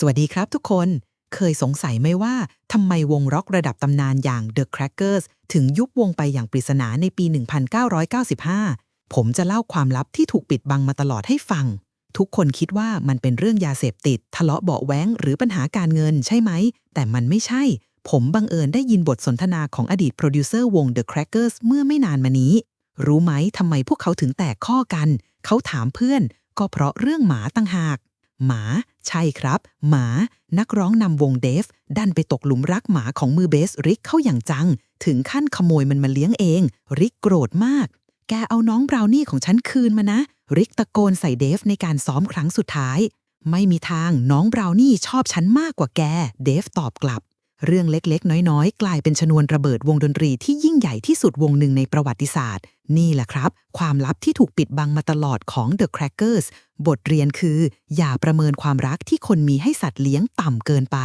สวัสดีครับทุกคน เคยสงสัยไหมว่าทำไมวงร็อกระดับตำนานอย่าง The Crackers ถึงยุบวงไปอย่างปริศนาในปี 1995 ผมจะเล่าความลับที่ถูกปิดบังมาตลอดให้ฟัง ทุกคนคิดว่ามันเป็นเรื่องยาเสพติด ทะเลาะเบาะแว้งหรือปัญหาการเงินใช่ไหม แต่มันไม่ใช่ ผมบังเอิญได้ยินบทสนทนาของอดีตโปรดิวเซอร์วง The Crackers เมื่อไม่นานมานี้ รู้ไหมทำไมพวกเขาถึงแตกข้อกัน เขาถามเพื่อน ก็เพราะเรื่องหมาตั้งหาก หมา ใช่ครับ หมานักร้องนำวงเดฟ ดันไปตกหลุมรักหมาของมือเบสริกเข้าอย่างจัง ถึงขั้นขโมยมันมาเลี้ยงเอง ริกโกรธมาก แกเอาน้องบราวนี่ของฉันคืนมานะ ริกตะโกนใส่เดฟในการซ้อมครั้งสุดท้าย ไม่มีทางน้องบราวนี่ชอบฉันมากกว่าแก เดฟตอบกลับ เรื่องเล็กๆ น้อยๆ กลายเป็นชนวนระเบิดวงดนตรีที่ยิ่งใหญ่ที่สุดวงหนึ่งในประวัติศาสตร์ นี่แหละครับ ความลับที่ถูกปิดบังมาตลอดของ The Crackers บทเรียนคือ อย่าประเมินความรักที่คนมีให้สัตว์เลี้ยงต่ำเกินไป